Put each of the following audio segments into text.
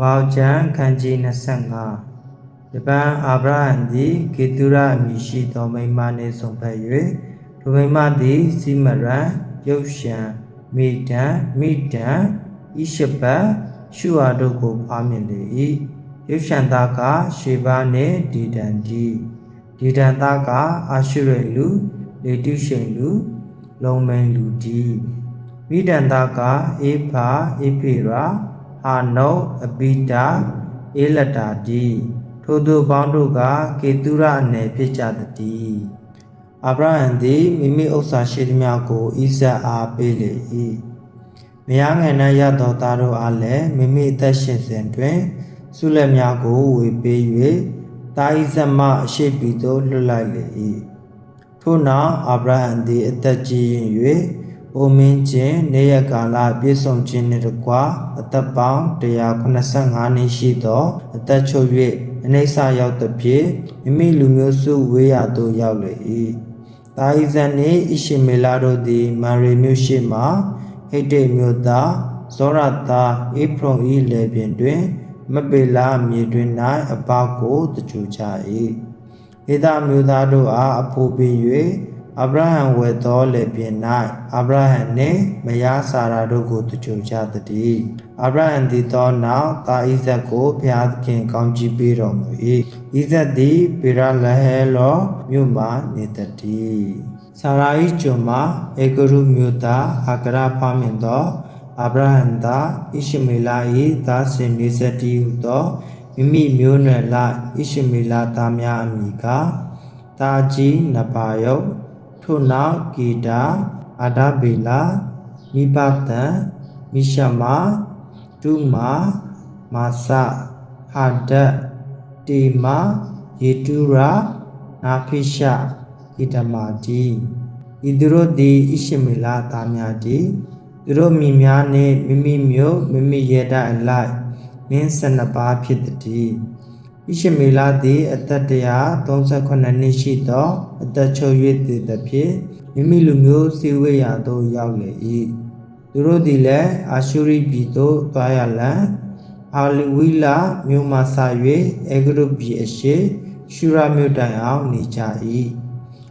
ပေါကျမ်းခန်းကြီး25ယပန်အာဗြဟံသည်ဂေတုရအမည်ရှိသောမိန်းမနှင့်ဆုံဖက်၍ထိုမိန်းမသည်စီမရန်ရုပ်ရှံမိဒံမိဒံဣရှပတ်ရှုအားတို့ကိုဖားမြင်လေ၏ရုပ်ရှံသားကရှေဘာနှင့်ဒီဒန်ဒီဒီဒန်သားကအာရှုရလူလေတုရှိန်လူလုံမိန်လူဒီမိဒန်သားကအေဖာအေဖေရာ အာနုအပိတာအေလတာတိထိုသူပေါင်းတို့ကကေတုရအနေဖြစ်ကြသည်အာဗြဟံသည်မိမိဥစ္စာရှိသည်များကိုဣဇက်အားပေးလေ၏မယားငယ်၌ရသောသားတို့အားလည်းမိမိအသက်ရှင်စဉ်တွင်ဆုလက်များကိုဝေပေး၍တာဣဇက်မှအရှိပြီသို့လွတ်လိုက်လေ၏ထို့နောက်အာဗြဟံသည်အသက်ကြီးရင်၍ အိုမင်းချင်းနေရကာလပြည့်စုံခြင်းနှင့်တကွာအသက်ပေါင်း185နှစ်ရှိသောအသက်ချုပ်၍အနိစ္စရောက်သဖြင့်မိမိလူမျိုးစုဝေးရသို့ရောက်လေ၏တာဣဇန်နှင့်ဣရှိမေလာတို့သည်မာရီမြို့ရှိမှဟိတ္တိမြို့သားဇောရတာအေဖရုံ၏လေပြင်တွင် မပေလာမြေတွင်၌အပကိုတကြူကြ၏ဧဒမျိုးသားတို့အားအဖို့ပေး၍ အာဗြဟံဝယ်သောလေပြင်၌အာဗြဟံနှင့်မယားစာရာတို့ကိုတကြူကြသည်အာဗြဟံသည်သောနောက်သာဣဇက်ကိုဘုရားသခင်ကောင်းချီးပေးတော်မူ၏ဣဇက်သည်ပေရလဟဲလောမြို့မှနေတည်းစာရာ၏ကျွန်မှာအေဂရုမြို့သားဟာကရဖားမြင်သောအာဗြဟံသာဣရှမေလ၏သားစင်မြေစတီဟုသောမိမိမျိုးနွယ်လဣရှမေလသားများအမိကတာကြီးနပါယုတ် ထို့နောက်ဂီတာအာဒဗေလာမိဘတန်မိရှမဒုမာမာဆဟာဒတ်တေမာယေတုရာနာဖိရှဣတမာတိဤသူတို့သည်ဣရှမေလသားများသည်သူတို့မိများနှင့်မိမိမျိုးမိမိရတအလိုက်မင်း12ပါးဖြစ်သည် ဣရှမေလသည်အသက်138နှစ်ရှိသော အသက်ချုပ်၍တည်သဖြင့်မိမိလူမျိုးစီဝေးရာသို့ရောက်လေ၏သူတို့သည်လည်းအာရှုရိပြည်သို့သွားရလံအာလီဝီလာမြို့မှဆ၍အေဂရုပြည်အရှိရှုရမြို့တိုင်အောင်နေကြ၏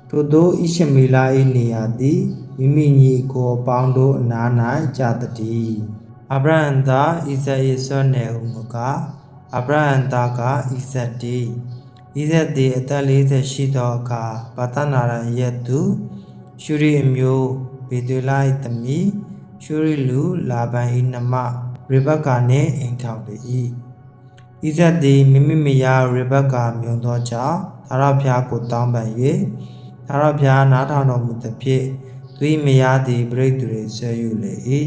ထို့သောဣရှမေလ၏နေရာသည်မိမိညီကိုပေါင်းတို့အနား၌ကြသည်အဗြဟံသာဣဇယေဆွနေဟုမူကား အဗြဟံသားကဣဇက်တီဣဇက်သည်အသက်40ရှိသောအခါဗတနာရန်ရဲ့သူရှုရိအမျိုးဘေဒူလိုက်သမီးရှုရိလူလာဗန်၏နှမရေဘကာနှင့်အိမ်ထောင်လေ၏ဣဇက်သည်မိမိမယားရေဘကာမြုံသောကြောင့်သာရဖျားကိုတောင်းပန်၍သာရဖျားနားထောင်တော်မူသဖြင့်သူ၏မယားသည်ပြိတ္တုတွေဆွဲယူလေ၏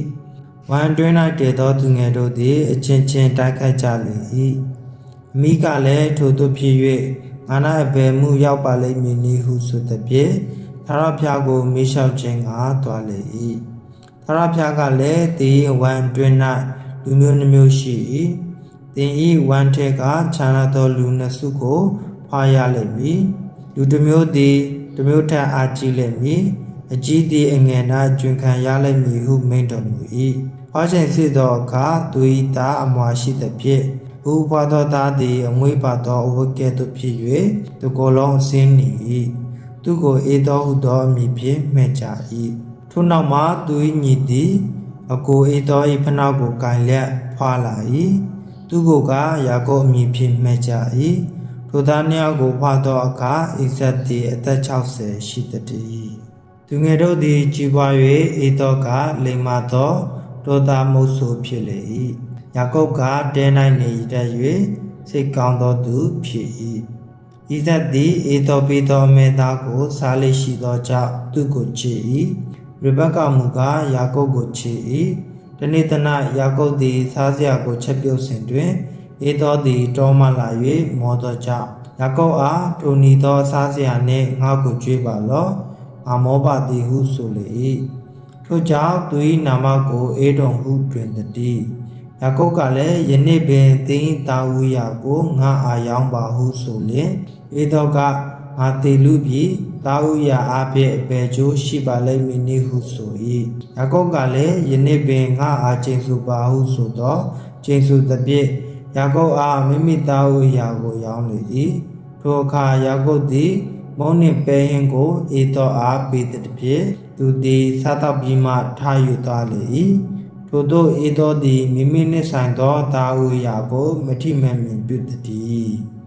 ဝမ်တွင်း၌တည်သောသူငယ်တို့သည်အချင်းချင်းတိုက်ခိုက်ကြလေ၏မိကလည်းထိုသို့ဖြစ်၍ငါ၌အဘယ်မှုရောက်ပါလိမ့်မည်နည်းဟုဆိုသည်ဖြင့်သာရဖျားကိုမေးလျှောက်ခြင်းကသွားလေ၏သာရဖျားကလည်းသည်ဝမ်တွင်း၌လူမျိုးနှမျိုးရှိ၏တင်ဤဝမ်ထဲကခြံရသောလူနှစ်စုကိုဖားရလိမ့်မည်လူတစ်မျိုးသည်တစ်မျိုးထက်အားကြီးလိမ့်မည်အကြီးသည်အငယ်၌ကျွင်ခံရလိမ့်မည်ဟုမိန့်တော်မူ၏။ ဟောချိန်ဖြစ်သောအခါသူ၏သားအမွာရှိသဖြင့်ဥပသောသားသည်အမွေးပါသောအဝတ်ကဲ့သို့ဖြစ်၍သူကိုယ်လုံးအစင်းနေ၏။သူကိုအေသောဟုသောအမည်ဖြင့်မှဲ့ကြ၏။ထို့နောက်မှသူ၏ညီသည်အကိုအေသော၏ဖနှောက်ကိုကင်လက်ဖွာလာ၏။သူကိုကယာကုပ်အမည်ဖြင့်မှဲ့ကြ၏။ထိုသားနှစ်ယောက်ကိုဖွာသောအခါဣဇက်သည်အသက်60ရှိသည်။သူငယ်တို့သည်ကြည်ပွား၍အေသောကလိမ္မာသော ဒေါသမုတ်ဆိုဖြစ်လေ၏ယာကုပ်ကတဲ၌နေတတ်၍စိတ်ကောင်းသောသူဖြစ်၏ဣဇက်သည်အေသောပေသောအမေသားကိုစားလေရှိသောကြောင့်သူကိုချစ်၏ရေဘက်ကမူကားယာကုပ်ကိုချစ်၏တနေ့တနယာကုပ်သည်စားစရာကိုချက်ပြုတ်စဉ်တွင်အေသောသည်တောမှလာ၍မောသောကြောင့်ယာကုပ်အားထိုနီသောစားစရာနှင့်ငါ့ကိုကြွေးပါလော့ငါမောပါသည်ဟုဆိုလေ၏ ထို့ကြောင့်သူ၏နာမကိုအေဒုံဟုတွင်တည်းယာကုပ်ကလည်းယနေ့ပင်သင်တာဝူရာကိုငါအာယောင်းပါဟုဆိုလျင်အေသောကငါတေလူပြီးတာဝူရာအပြည့်အပေကျိုးရှိပါလိမ့်မည်နည်းဟုဆို၏ယာကုပ်ကလည်းယနေ့ပင်ငါအာကျိန်စုပါဟုဆိုတော့ကျိန်စုသဖြင့်ယယာကုပ်အားမိမိသားဦးရာကိုရောင်းလေ၏ထိုအခါယာကုပ်သည် မုန်းနှင့်ပဲဟင်းကိုအေသောအားပေးသဖြင့်သူသည်စားတော့ပြီးမှထားယူသွားလေ၏ထို့သောအေသောသည်မိမိနှင့်ဆိုင်သောသားဦးရာကိုမထိမမြင်ပြုတည်